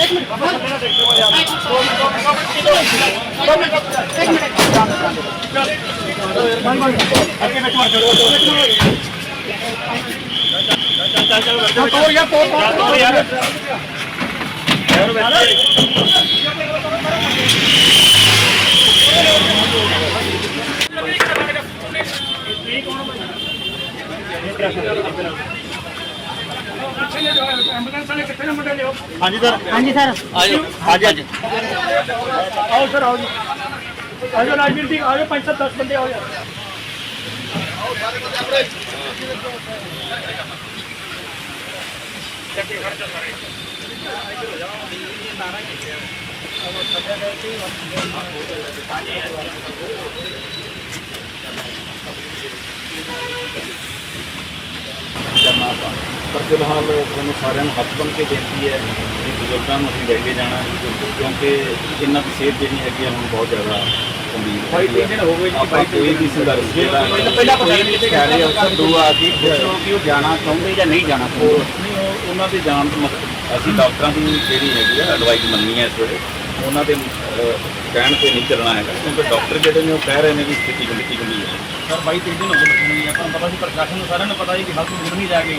ਖੋਲ ਲਈ ਖੋਲ ਲਈ ਇੱਧਰ ਅੰਦਰ ਕਰ ਦੇ ਓਏ ਅਸੀਂ ਚੱਕ ਕੇ ਪੱਲੀ ਸਿੱਕੋ ਤੇ ਤੋੜ ਯਾਰ ਤੋੜ ਤੋੜ ਯਾਰ ਹਾਂਜੀ ਸਰ ਹਾਂਜੀ ਸਰ ਆਜੋ ਹਾਂਜੀ ਹਾਂਜੀ ਆਓ ਸਰ ਆਓ ਜੀ ਆਜੋ ਰਾਜਵੀਰ ਜੀ ਆਜੋ ਪੰਜ ਸੱਤ 10 ਬੰਦੇ ਆਓ ਯਾਰ ਕਰਨਾ ਆਪਾਂ ਪਰ ਫਿਲਹਾਲ ਤੁਹਾਨੂੰ ਸਾਰਿਆਂ ਨੂੰ ਹੱਥ ਬੰਨ੍ਹ ਕੇ ਬੇਨਤੀ ਹੈ ਕਿ ਬਜ਼ੁਰਗਾਂ ਨੂੰ ਅਸੀਂ ਲੈ ਕੇ ਜਾਣਾ ਕਿਉਂਕਿ ਇਹਨਾਂ ਦੀ ਸਿਹਤ ਜਿਹੜੀ ਹੈਗੀ ਆ ਹੁਣ ਬਹੁਤ ਜ਼ਿਆਦਾ ਗਏ ਕੋਈ ਵੀ ਸੰਘਰਸ਼ ਜਿਹੜਾ ਪਹਿਲਾਂ ਕਿੱਥੇ ਕਹਿ ਰਹੇ ਅਫਸਰ ਦੋ ਆ ਕੇ ਪੁੱਛੋ ਕਿ ਉਹ ਜਾਣਾ ਚਾਹੁੰਦੇ ਜਾਂ ਨਹੀਂ ਜਾਣਾ ਚਾਹੁੰਦੇ। ਉਹਨਾਂ ਦੇ ਜਾਣ ਤੋਂ ਮਤਲਬ ਅਸੀਂ ਡਾਕਟਰਾਂ ਦੀ ਜਿਹੜੀ ਹੈਗੀ ਆ ਐਡਵਾਈਸ ਮੰਨੀ ਹੈ ਇਸ ਵੇਲੇ। ਉਹਨਾਂ ਦੇ ਕਹਿਣ ਤੇ ਨਹੀਂ ਚੱਲਣਾ ਹੈਗਾ ਕਿਉਂਕਿ ਡਾਕਟਰ ਜਿਹੜੇ ਨੇ ਉਹ ਕਹਿ ਰਹੇ ਨੇ ਕਿ ਸਥਿਤੀ ਗੰਭੀਰ ਹੈ। ਸਰ ਬਾਈ ਤਿੰਨ ਦਿਨ ਹੋ ਗਏ ਪਤਾ ਸੀ ਪ੍ਰਸ਼ਾਸਨ ਨੂੰ ਸਾਰਿਆਂ ਨੂੰ ਪਤਾ ਸੀ ਕਿ ਹੱਥ ਨੂੰ ਨਹੀਂ ਜਾ ਕੇ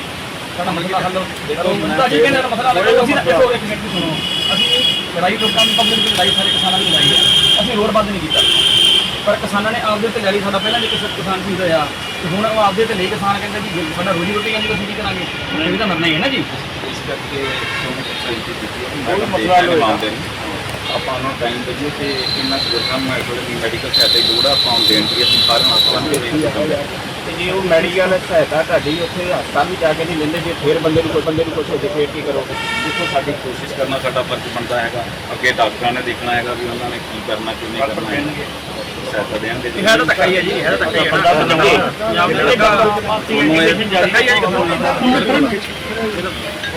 ਸਾਡਾ ਮਸਲਾ ਹੱਲ ਹੋ ਦੇਖੋ ਮੁੱਦਾ ਜੀ ਕਹਿੰਦੇ ਮਸਲਾ ਹੱਲ ਕਰੋ ਅਸੀਂ ਨਾ ਦੇਖੋ ਇੱਕ ਮਿੰਟ ਸੁਣੋ ਅਸੀਂ ਲੜਾਈ ਲੋਕਾਂ ਦੀ ਪਬਲਿਕ ਦੀ ਲੜਾਈ ਸਾਰੇ ਕਿਸਾਨਾਂ ਦੀ ਲੜਾਈ ਹੈ ਅਸੀਂ ਰੋਡ ਬੰਦ ਨਹੀਂ ਕੀਤਾ ਪਰ ਕਿਸਾਨਾਂ ਨੇ ਆਪਦੇ ਤੇ ਲੈ ਲਈ ਸਾਡਾ ਪਹਿਲਾਂ ਜੇ ਕਿਸੇ ਕਿਸਾਨ ਸੀ ਹੋਇਆ ਤੇ ਹੁਣ ਉਹ ਆਪਦੇ ਤੇ ਲਈ ਕਿਸਾਨ ਕਹਿੰਦਾ ਜੀ ਸਾਡਾ ਰੋਜੀ ਰੋਟੀ ਜਾਂਦੀ ਅਸੀਂ ਕੀ ਕਰਾਂਗੇ ਇਹ ਵੀ ਤਾਂ ਮਰਨਾ ਹੀ ਹੈ ਨਾ ਜੀ ਇਸ ਕਰਕੇ ਤੁਹਾਨੂੰ ਕੰਪਲੇਂਟ ਕੀਤੀ ਹੈ ਕੋਈ ਮੈਡਮ ਮਸਲਾ ਨਹੀਂ ਮੰਨਦੇ ਨੇ ਆਪਾਂ ਨੂੰ ਟਾਈਮ ਦਈਏ ਤੇ ਇਹਨਾਂ ਬਜ਼ੁਰਗਾਂ ਨੂੰ ਥੋੜੀ ਜਿਹੀ ਮੈਡੀਕਲ ਸਹਾਇਤਾ ਦੀ ਲੋੜ ਆ, ਆਪਾਂ ਨੂੰ ਦੇਣ ਦੀ ਅਸੀਂ ਸਾਰਿਆਂ ਨੂੰ ਆਸਵਾਨ ਦੇ ਰਹੇ ਹਾਂ ਤੇ ਜੇ ਉਹ ਮੈਡੀਕਲ ਸਹਾਇਤਾ ਤੁਹਾਡੀ ਉੱਥੇ ਹਸਪਤਾਲ ਵੀ ਜਾ ਕੇ ਨਹੀਂ ਲੈਂਦੇ ਜੇ ਫੇਰ ਬੰਦੇ ਨੂੰ ਕੋਈ ਬੰਦੇ ਨੂੰ ਕੁਝ ਫੇਰ ਕੀ ਕਰੋਗੇ? ਦੇਖੋ ਸਾਡੀ ਕੋਸ਼ਿਸ਼ ਕਰਨਾ ਸਾਡਾ ਫਰਜ਼ ਬਣਦਾ ਹੈਗਾ। ਅੱਗੇ ਡਾਕਟਰਾਂ ਨੇ ਦੇਖਣਾ ਹੈਗਾ ਵੀ ਉਹਨਾਂ ਨੇ ਕੀ ਕਰਨਾ ਕੀ ਨਹੀਂ ਕਰਨਾ ਹੈ ਸਹਾਇਤਾ ਦੇਣਗੇ। ਜੀ। ਹੈ ਤਾਂ ਹੀ ਜੀ ਹੈ ਤਾਂ ਹੈ।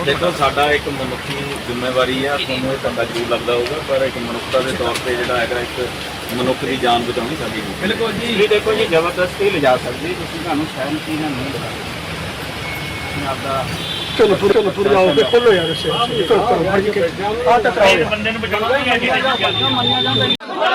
ਦੇਖੋ ਸਾਡਾ ਇੱਕ ਮਨੁੱਖੀ ਜ਼ਿੰਮੇਵਾਰੀ ਆ ਤੁਹਾਨੂੰ ਇਹ ਧੰਦਾ ਜ਼ਰੂਰ ਲੱਗਦਾ ਹੋਊਗਾ ਪਰ ਇੱਕ ਮਨੁੱਖਤਾ ਦੇ ਤੌਰ ਤੇ ਜਿਹੜਾ ਹੈਗਾ ਇੱਕ ਮਨੁੱਖ ਦੀ ਜਾਨ ਬਚਾਉਣੀ ਸਾਡੀ। ਬਿਲਕੁਲ ਜੀ। ਇਹ ਦੇਖੋ ਜੀ ਜ਼ਬਰਦਸਤੀ ਲਿਜਾ ਸਕਦੇ ਤੁਸੀਂ ਤੁਹਾਨੂੰ ਸਹਿਮਤੀ ਨਾਲ ਨਹੀਂ ਲਿਜਾ ਸਕਦੇ। ਆਪਦਾ ਚਲੋ ਪੂਰੇ ਚਲੋ ਪੂਰੇ ਆਓ ਤੇ ਖੋਲੋ ਯਾਰ ਇਸੇ ਕਰੋ ਕਰੋ ਭਾਜੀ ਕੇ ਆ ਟਕਰਾਓ ਬੰਦੇ ਨੂੰ ਬਚਾਉਣਾ ਨਹੀਂ ਹੈ ਜੀ ਬੁਲਵਿੰਦਰ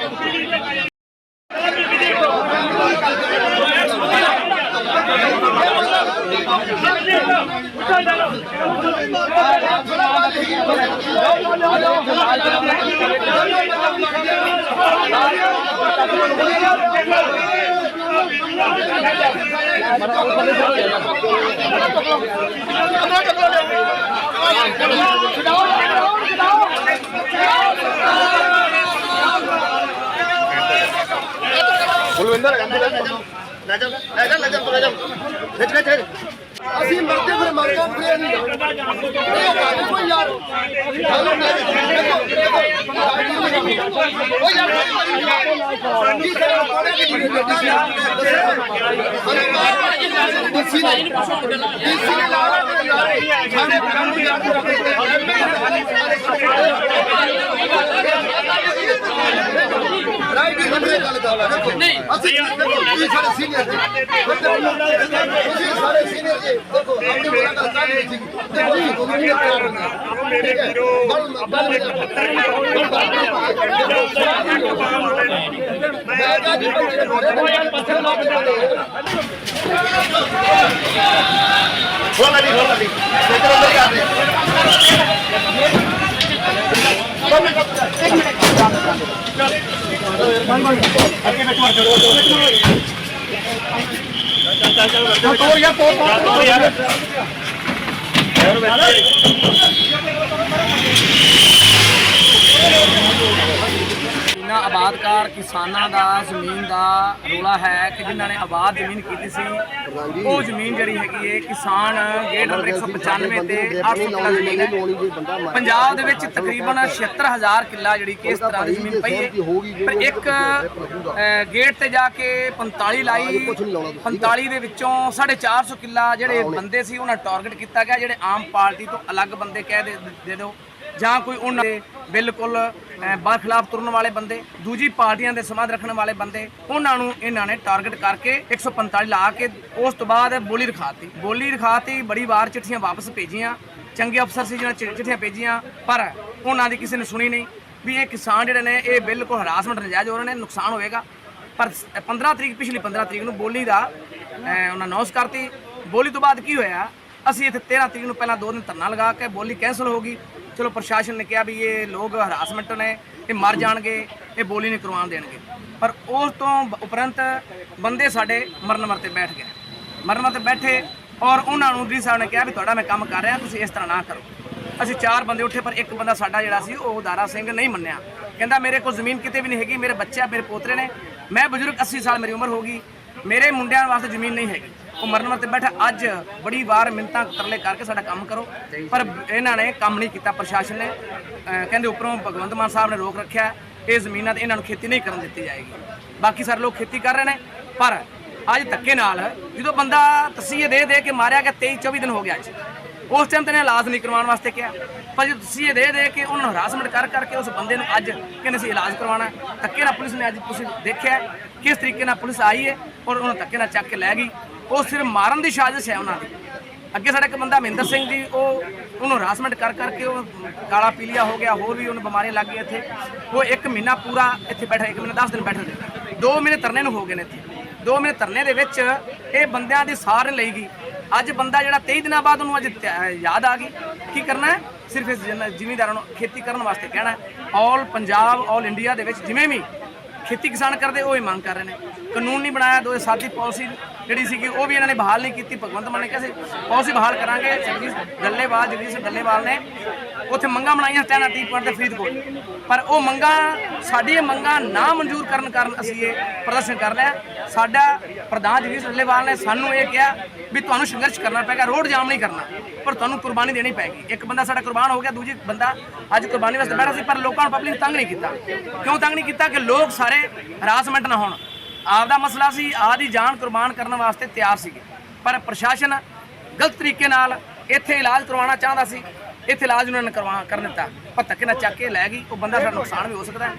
ਲੈ ਜਾ ਲੈ ਜਾ। ਲੈ ਜਾ ਲੈ ਜਾ ਲੈ ਜਾ ਖਿੱਚ ਖਿੱਚ ਅਸੀਂ ਮਰਦੇ ਫਿਰ ਮਰ ਜਾਣ ਫਿਰ ਨਹੀਂ ਗੱਲ ਕੋਈ ਯਾਰ। ਗੱਲ ਯਾਰ ਕੀ ਕਰਾਂ ਕੋੜੇ ਕੀ ਡੀਸੀ ਨੇ ਡੀਸੀ ਨੇ ਲਾ ਲਾ ਯਾਰ ਸਾਡੇ ਕੰਮ ਯਾਰ ਦੀ ਨੰਬਰ ਗੱਲ ਕਰ ਦੇਖੋ ਅਸੀਂ ਸਾਡੇ ਸੀਨੀਅਰ ਜੀ। ਤੁਸੀਂ ਸਾਡੇ ਸੀਨੀਅਰ ਜੀ। ਦੇਖੋ ਆਪਣੀ ਮੇਰਾ ਗੱਲ ਕਰ ਨਹੀਂ। ਸੀ ਦੇਖੋ ਤੁਸੀਂ ਦੋ ਪਿਆਰ ਨਾਲ ਮੇਰੇ ਵੀਰੋ ਗੱਲ ਮੈਂ ਤਾਂ ਜੀ ਬੰਦੇ ਬੋਲੇ ਯਾਰ ਪੱਥਰ ਲਾ ਕੇ ਖੋਲ ਲੈ ਜੀ ਖੋਲ ਲੈ ਜੀ ਇੱਧਰ ਅੰਦਰ ਕਰ ਦੇ ਇਹਨਾਂ ਆਬਾਦਕਾਰ ਕਿਸਾਨਾਂ ਦਾ, ਜ਼ਮੀਨ ਦਾ ਰੋਲਾ ਹੈ ਕਿ ਜਿਨ੍ਹਾਂ ਨੇ ਆਬਾਦ ਜ਼ਮੀਨ ਕੀਤੀ ਸੀ, ਉਹ ਜ਼ਮੀਨ ਜਿਹੜੀ ਹੈਗੀ ਹੈ ਕਿਸਾਨ ਗੇਟ ਨੰਬਰ 195 ਤੇ 800 ਕਿੱਲਾ ਜ਼ਮੀਨ ਹੈ। ਪੰਜਾਬ ਦੇ ਵਿੱਚ ਤਕਰੀਬਨ 76000 ਕਿੱਲਾ ਜਿਹੜੀ ਕਿ ਇਸ ਤਰ੍ਹਾਂ ਦੀ ਜ਼ਮੀਨ ਪਈ ਹੈ ਪਰ ਇੱਕ ਗੇਟ ਤੇ ਜਾ ਕੇ 45 ਲਾਈ 45 ਦੇ ਵਿੱਚੋਂ 450 ਕਿੱਲਾ ਜਿਹੜੇ ਬੰਦੇ ਸੀ, ਉਹਨਾਂ ਟਾਰਗੇਟ ਕੀਤਾ ਗਿਆ। ਜਿਹੜੇ ਆਮ ਪਾਰਟੀ ਤੋਂ ਅਲੱਗ ਬੰਦੇ ਕਹਿ ਦੇ ਦਿਓ। ਜਾਂ ਕੋਈ ਉਹਨਾਂ ਦੇ ਬਿਲਕੁਲ ਅਹ, ਬਰਖਲਾਫ ਤੁਰਨ ਵਾਲੇ ਬੰਦੇ ਦੂਜੀ ਪਾਰਟੀਆਂ ਦੇ ਸਮਾਧ ਰੱਖਣ ਵਾਲੇ ਬੰਦੇ ਉਹਨਾਂ ਨੂੰ ਇਹਨਾਂ ਨੇ ਟਾਰਗੇਟ ਕਰਕੇ 145 ਲਾ ਕੇ ਉਸ ਤੋਂ ਬਾਅਦ ਬੋਲੀ ਰਖਾਤੀ। ਬੋਲੀ ਰਖਾਤੀ ਬੜੀ ਵਾਰ ਚਿੱਠੀਆਂ ਵਾਪਸ ਭੇਜੀਆਂ ਚੰਗੇ ਅਫਸਰ ਸੀ ਜਿਹਨਾਂ ਚਿੱਠੀਆਂ ਭੇਜੀਆਂ ਪਰ ਉਹਨਾਂ ਦੀ ਕਿਸੇ ਨੇ ਸੁਣੀ ਨਹੀਂ ਵੀ ਇਹ ਕਿਸਾਨ ਜਿਹੜੇ ਨੇ ਇਹ ਬਿਲਕੁਲ ਹਰਾਸਮੈਂਟ ਨਜਾਇਜ਼ ਹੋ ਰਹੇ ਨੇ ਨੁਕਸਾਨ ਹੋਏਗਾ। ਪਰ ਸ- 15 ਤਰੀਕ ਪਿਛਲੀ 15 ਤਰੀਕ ਨੂੰ ਬੋਲੀ ਦਾ ਉਹਨਾਂ ਅਨਾਉਂਸ ਕਰਤੀ। ਬੋਲੀ ਤੋਂ ਬਾਅਦ ਕੀ ਹੋਇਆ? ਅਸੀਂ ਇੱਥੇ 13 ਤਰੀਕ ਨੂੰ ਪਹਿਲਾਂ ਦੋ ਦਿਨ ਧਰਨਾ ਲਗਾ ਕੇ ਬੋਲੀ ਕੈਂਸਲ ਹੋ ਗਈ। ਚਲੋ ਪ੍ਰਸ਼ਾਸਨ ਨੇ ਕਿਹਾ ਵੀ ਇਹ ਲੋਕ ਹਰਾਸਮੈਂਟ ਨੇ, ਇਹ ਮਰ ਜਾਣਗੇ, ਇਹ ਬੋਲੀ ਨਹੀਂ ਕਰਵਾਉਣ ਦੇਣਗੇ। ਪਰ ਉਸ ਤੋਂ ਉਪਰੰਤ ਬੰਦੇ ਸਾਡੇ ਮਰਨ ਮਰਤੇ ਬੈਠ ਗਏ। ਮਰਨ ਮਰਤੇ ਬੈਠੇ ਔਰ ਉਹਨਾਂ ਨੂੰ ਡੀ ਸਾਹਿਬ ਨੇ ਕਿਹਾ ਵੀ ਤੁਹਾਡਾ ਮੈਂ ਕੰਮ ਕਰ ਰਿਹਾ, ਤੁਸੀਂ ਇਸ ਤਰ੍ਹਾਂ ਨਾ ਕਰੋ। ਅਸੀਂ ਚਾਰ ਬੰਦੇ ਉੱਠੇ, ਪਰ ਇੱਕ ਬੰਦਾ ਸਾਡਾ ਜਿਹੜਾ ਸੀ, ਉਹ ਦਾਰਾ ਸਿੰਘ ਨਹੀਂ ਮੰਨਿਆ। ਕਹਿੰਦਾ ਮੇਰੇ ਕੋਲ ਜ਼ਮੀਨ ਕਿਤੇ ਵੀ ਨਹੀਂ ਹੈਗੀ, ਮੇਰੇ ਬੱਚੇ ਮੇਰੇ ਪੋਤਰੇ ਨੇ। ਮੈਂ ਬਜ਼ੁਰਗ 80 ਸਾਲ ਮੇਰੀ ਉਮਰ ਹੋ ਗਈ। ਮੇਰੇ ਮੁੰਡਿਆਂ ਵਾਸਤੇ ਜ਼ਮੀਨ ਨਹੀਂ ਹੈਗੀ। ਉਹ ਮਰਨ ਵਾਸਤੇ ਬੈਠਾ। ਅੱਜ ਬੜੀ ਵਾਰ ਮਿੰਤਾਂ ਤਰਲੇ ਕਰਕੇ ਸਾਡਾ ਕੰਮ ਕਰੋ। ਪਰ ਇਹਨਾਂ ਨੇ ਕੰਮ ਨਹੀਂ ਕੀਤਾ, ਪ੍ਰਸ਼ਾਸਨ ਨੇ। ਕਹਿੰਦੇ ਉੱਪਰੋਂ ਭਗਵੰਤ ਮਾਨ ਸਾਹਿਬ ਨੇ ਰੋਕ ਰੱਖਿਆ। ਇਹ ਜ਼ਮੀਨਾਂ ਤੇ ਇਹਨਾਂ ਨੂੰ ਖੇਤੀ ਨਹੀਂ ਕਰਨ ਦਿੱਤੀ ਜਾਏਗੀ। ਬਾਕੀ ਸਾਰੇ ਲੋਕ ਖੇਤੀ ਕਰ ਰਹੇ ਨੇ। ਪਰ ਅੱਜ ਧੱਕੇ ਨਾਲ ਜਦੋਂ ਬੰਦਾ ਤਸੀਹੇ ਦੇ ਦੇ ਕੇ ਮਾਰਿਆ ਗਿਆ 23 24 ਦਿਨ ਹੋ ਗਿਆ ਅੱਜ। ਉਸ ਟਾਈਮ ਤੇ ਨੇ ਇਲਾਜ ਨਹੀਂ ਕਰਵਾਉਣ ਵਾਸਤੇ ਕਿਹਾ। ਪਰ ਜਦੋਂ ਤਸੀਹੇ ਦੇ ਦੇ ਕੇ ਉਹਨਾਂ ਨੂੰ ਹਰਾਸਮੈਂਟ ਕਰ ਕਰਕੇ ਉਸ ਬੰਦੇ ਨੂੰ ਅੱਜ ਕਹਿੰਦੇ ਸੀ ਇਲਾਜ ਕਰਵਾਉਣਾ ਧੱਕੇ ਨਾਲ ਪੁਲਿਸ ਨੇ ਅੱਜ ਤੁਸੀਂ ਦੇਖਿਆ ਕਿਸ ਤਰੀਕੇ ਨਾਲ ਪੁਲਿਸ ਆਈ ਹੈ ਔਰ ਉਹਨਾਂ ਧੱਕੇ ਨਾਲ ਚੱਕ ਕੇ ਲੈ ਗਈ। ਉਹ ਸਿਰਫ ਮਾਰਨ ਦੀ ਸਾਜ਼ਿਸ਼ ਹੈ ਉਹਨਾਂ ਦੀ। ਅੱਗੇ ਸਾਡਾ ਇੱਕ ਬੰਦਾ ਮਹਿੰਦਰ ਸਿੰਘ ਜੀ, ਉਹ ਉਹਨੂੰ ਹਰਾਸਮੈਂਟ ਕਰ ਕਰਕੇ ਉਹ ਕਾਲਾ ਪੀਲੀਆ ਹੋ ਗਿਆ, ਹੋਰ ਵੀ ਉਹਨੂੰ ਬਿਮਾਰੀਆਂ ਲੱਗ ਗਈਆਂ ਇੱਥੇ। ਉਹ ਇੱਕ ਮਹੀਨਾ ਪੂਰਾ ਇੱਥੇ ਬੈਠਾ, ਇੱਕ ਮਹੀਨਾ 10 ਦਿਨ ਬੈਠੇ ਰਹੇ ਦੋ ਮਹੀਨੇ ਧਰਨੇ ਨੂੰ ਹੋ ਗਏ ਨੇ ਇੱਥੇ। ਦੋ ਮਹੀਨੇ ਧਰਨੇ ਦੇ ਵਿੱਚ ਇਹ ਬੰਦਿਆਂ ਦੀ ਸਾਰ ਨਹੀਂ ਲਈ ਗਈ। ਅੱਜ ਬੰਦਾ ਜਿਹੜਾ 23 ਦਿਨਾਂ ਬਾਅਦ ਉਹਨੂੰ ਅੱਜ ਯਾਦ ਆ ਗਈ। ਕੀ ਕਰਨਾ ਹੈ? ਸਿਰਫ ਇਸ ਜਨ- ਜ਼ਿਮੀਂਦਾਰਾਂ ਨੂੰ ਖੇਤੀ ਕਰਨ ਵਾਸਤੇ ਕਹਿਣਾ ਆਲ ਪੰਜਾਬ ਆਲ ਇੰਡੀਆ ਦੇ ਵਿੱਚ ਜਿਵੇਂ ਵੀ ਖੇਤੀ ਕਿਸਾਨ ਕਰਦੇ, ਉਹ ਹੀ ਮੰਗ ਕਰ ਰਹੇ ਨੇ। ਕਾਨੂੰਨ ਨਹੀਂ ਬਣਾਇਆ, ਦੋ ਸਾਦੀ ਪਾਲਿਸੀ ਜਿਹੜੀ ਸੀਗੀ ਉਹ ਵੀ ਇਹਨਾਂ ਨੇ ਬਹਾਲ ਨਹੀਂ ਕੀਤੀ, ਭਗਵੰਤ ਮਾਨ ਨੇ ਕਿਹਾ ਸੀ, ਉਹ ਅਸੀਂ ਬਹਾਲ ਕਰਾਂਗੇ। ਜਗਦੀਸ਼ ਗੱਲੇਵਾਲ ਜਗਦੀਸ਼ ਡੱਲੇਵਾਲ ਨੇ। ਉੱਥੇ ਮੰਗਾਂ ਬਣਾਈਆਂ ਸਟੈਂਡ ਟੀ ਪੁਆਇੰਟ ਤੇ ਫਰੀਦਕੋਟ। ਪਰ ਉਹ ਮੰਗਾਂ, ਸਾਡੀਆਂ ਇਹ ਮੰਗਾਂ ਨਾ ਮਨਜ਼ੂਰ ਕਰਨ ਕਾਰਨ ਅਸੀਂ ਇਹ ਪ੍ਰਦਰਸ਼ਨ ਕਰ ਰਹੇ ਹਾਂ। ਸਾਡਾ ਪ੍ਰਧਾਨ ਜਗਦੀਸ਼ ਡੱਲੇਵਾਲ ਨੇ ਸਾਨੂੰ ਇਹ ਕਿਹਾ ਵੀ ਤੁਹਾਨੂੰ ਸੰਘਰਸ਼ ਕਰਨਾ ਪਏਗਾ, ਰੋਡ ਜਾਮ ਨਹੀਂ ਕਰਨਾ, ਪਰ ਤੁਹਾਨੂੰ ਕੁਰਬਾਨੀ ਦੇਣੀ ਪੈਗੀ ਇੱਕ ਬੰਦਾ ਸਾਡਾ ਕੁਰਬਾਨ ਹੋ ਗਿਆ, ਦੂਜੀ ਬੰਦਾ ਅੱਜ ਕੁਰਬਾਨੀ ਵਾਸਤੇ ਬੈਠਾ ਸੀ, ਪਰ ਲੋਕਾਂ ਨੂੰ ਪਬਲਿਕ ਤੰਗ ਨਹੀਂ ਕੀਤਾ। ਕਿਉਂ ਤੰਗ ਨਹੀਂ ਕੀਤਾ? ਕਿ ਲੋਕ ਸਾਰੇ ਹਰਾਸਮੈਂਟ ਨਾ ਹੋਣ। ਆਪ ਦਾ ਮਸਲਾ ਸੀ ਆਦੀ ਜਾਨ ਕੁਰਬਾਨ ਕਰਨ ਵਾਸਤੇ ਤਿਆਰ ਸੀਗੇ। ਪਰ ਪ੍ਰਸ਼ਾਸਨ ਗਲਤ ਤਰੀਕੇ ਨਾਲ ਇੱਥੇ ਇਲਾਜ ਕਰਵਾਉਣਾ ਚਾਹੁੰਦਾ ਸੀ। ਇੱਥੇ ਇਲਾਜ ਉਹਨਾਂ ਨੇ ਕਰਵਾ ਕਰ ਦਿੱਤਾ। ਪਰ ਧੱਕੇ ਨਾਲ ਚੱਕ ਕੇ ਲੈ ਗਈ। ਉਹ ਬੰਦਾ ਸਾਡਾ ਨੁਕਸਾਨ ਵੀ ਹੋ ਸਕਦਾ